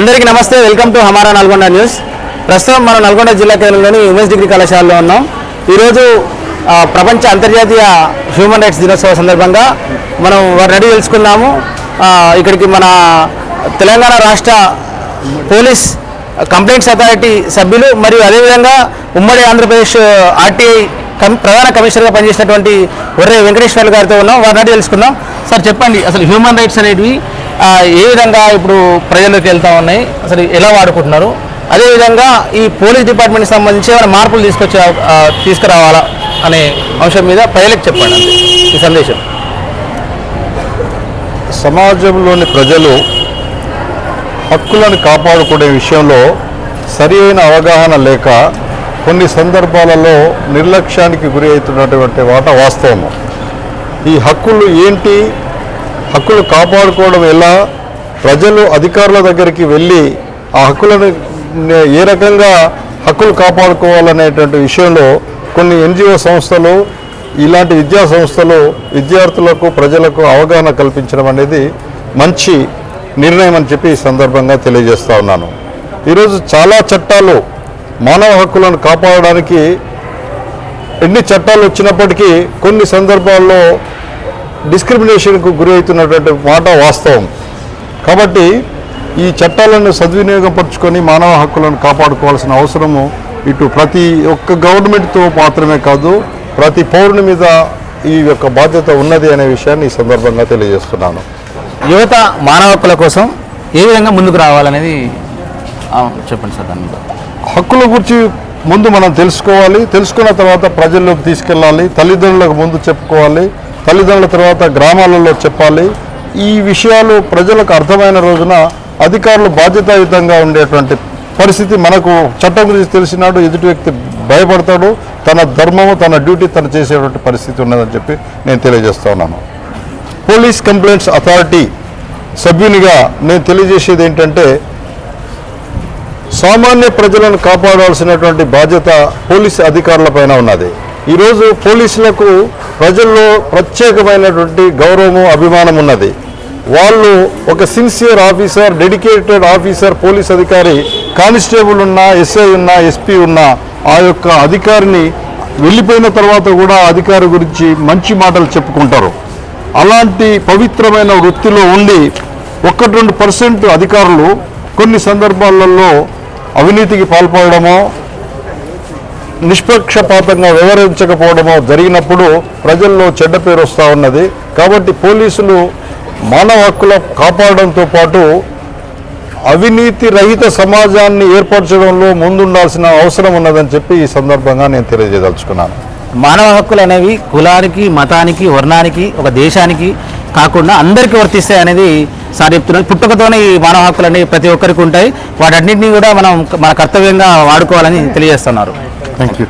అందరికీ నమస్తే welcome to Hamara Nalgonda news. ప్రస్తుతం మనం నల్గొండ జిల్లా కేంద్రంలోని ఉమెన్స్ డిగ్రీ కళాశాలలో ఉన్నాం. ఈరోజు ప్రపంచ అంతర్జాతీయ హ్యూమన్ రైట్స్ దినోత్సవ సందర్భంగా మనం వారిని అడిగి తెలుసుకుందాము. ఇక్కడికి మన తెలంగాణ రాష్ట్ర పోలీస్ కంప్లైంట్స్ అథారిటీ సభ్యులు మరియు అదేవిధంగా ఉమ్మడి ఆంధ్రప్రదేశ్ ఆర్టీఐ కమి ప్రధాన కమిషనర్గా పనిచేసినటువంటి ఒర్రే వెంకటేశ్వర్లు గారితో ఉన్నాం. వారిని అడిగి తెలుసుకుందాం. సార్ చెప్పండి అసలు హ్యూమన్ రైట్స్ అనేటివి ఏ విధంగా ఇప్పుడు ప్రజల్లోకి వెళ్తా ఉన్నాయి? అసలు ఎలా వాడుకుంటున్నారు? అదేవిధంగా ఈ పోలీస్ డిపార్ట్మెంట్కి సంబంధించి ఏమైనా మార్పులు తీసుకొచ్చే తీసుకురావాలా అనే అంశం మీద ప్రజలకు చెప్పండి ఈ సందేశం. సమాజంలోని ప్రజలు హక్కులను కాపాడుకునే విషయంలో సరి అయిన అవగాహన లేక కొన్ని సందర్భాలలో నిర్లక్ష్యానికి గురి అవుతున్నటువంటి వాట వాస్తవము. ఈ హక్కులు ఏంటి? హక్కులు కాపాడుకోవడం ఎలా? ప్రజలు అధికారుల దగ్గరికి వెళ్ళి ఆ హక్కులను ఏ రకంగా హక్కులు కాపాడుకోవాలనేటువంటి విషయంలో కొన్ని ఎన్జిఓ సంస్థలు ఇలాంటి విద్యా సంస్థలు విద్యార్థులకు ప్రజలకు అవగాహన కల్పించడం అనేది మంచి నిర్ణయం అని చెప్పి ఈ సందర్భంగా తెలియజేస్తూ ఉన్నాను. ఈరోజు చాలా చట్టాలు మానవ హక్కులను కాపాడడానికి ఎన్ని చట్టాలు వచ్చినప్పటికీ కొన్ని సందర్భాల్లో డిస్క్రిమినేషన్కు గురి అవుతున్నటువంటి మాట వాస్తవం. కాబట్టి ఈ చట్టాలను సద్వినియోగపరుచుకొని మానవ హక్కులను కాపాడుకోవాల్సిన అవసరము ఇటు ప్రతి ఒక్క గవర్నమెంట్తో మాత్రమే కాదు ప్రతి పౌరుని మీద ఈ యొక్క బాధ్యత ఉన్నది అనే విషయాన్ని ఈ సందర్భంగా తెలియజేస్తున్నాను. యువత మానవ హక్కుల కోసం ఏ విధంగా ముందుకు రావాలనేది? చెప్పండి సార్ దాని మీద. హక్కుల గురించి ముందు మనం తెలుసుకోవాలి. తెలుసుకున్న తర్వాత ప్రజల్లోకి తీసుకెళ్ళాలి. తల్లిదండ్రులకు ముందు చెప్పుకోవాలి. తల్లిదండ్రుల తర్వాత గ్రామాలలో చెప్పాలి. ఈ విషయాలు ప్రజలకు అర్థమైన రోజున అధికారులు బాధ్యతాయుతంగా ఉండేటువంటి పరిస్థితి మనకు చట్టం గురించి తెలిసినాడు. ఎదుటి వ్యక్తి భయపడతాడు. తన ధర్మము తన డ్యూటీ తను చేసేటువంటి పరిస్థితి ఉన్నదని చెప్పి నేను తెలియజేస్తా ఉన్నాను. పోలీస్ కంప్లైంట్స్ అథారిటీ సభ్యునిగా నేను తెలియజేసేది ఏంటంటే సామాన్య ప్రజలను కాపాడాల్సినటువంటి బాధ్యత పోలీస్ అధికారులపైన ఉన్నది. ఈరోజు పోలీసులకు ప్రజల్లో ప్రత్యేకమైనటువంటి గౌరవము అభిమానం ఉన్నది. వాళ్ళు ఒక sincere officer dedicated officer police అధికారి కానిస్టేబుల్ ఉన్నా ఎస్ఐ ఉన్నా ఎస్పీ ఉన్నా ఆ యొక్క అధికారిని వెళ్ళిపోయిన తర్వాత కూడా అధికారి గురించి మంచి మాటలు చెప్పుకుంటారు. అలాంటి పవిత్రమైన వృత్తిలో ఉండి ఒకటి రెండు పర్సెంట్ అధికారులు కొన్ని సందర్భాలలో అవినీతికి పాల్పడమో నిష్పక్షపాతంగా వివరించకపోవడమో జరిగినప్పుడు ప్రజల్లో చెడ్డ పేరు వస్తూ ఉన్నది. కాబట్టి పోలీసులు మానవ హక్కుల కాపాడడంతో పాటు అవినీతి రహిత సమాజాన్ని ఏర్పరచడంలో ముందుండాల్సిన అవసరం ఉన్నదని చెప్పి ఈ సందర్భంగా నేను తెలియజేయదలుచుకున్నాను. మానవ హక్కులు అనేవి కులానికి మతానికి వర్ణానికి ఒక దేశానికి కాకుండా అందరికీ వర్తిస్తాయి అనేది సార్ చెప్తున్నారు. పుట్టుకతోనే ఈ మానవ హక్కులు అనేవి ప్రతి ఒక్కరికి ఉంటాయి. వాటన్నింటినీ కూడా మనం మన కర్తవ్యంగా వాడుకోవాలని తెలియజేస్తున్నారు. Thank you.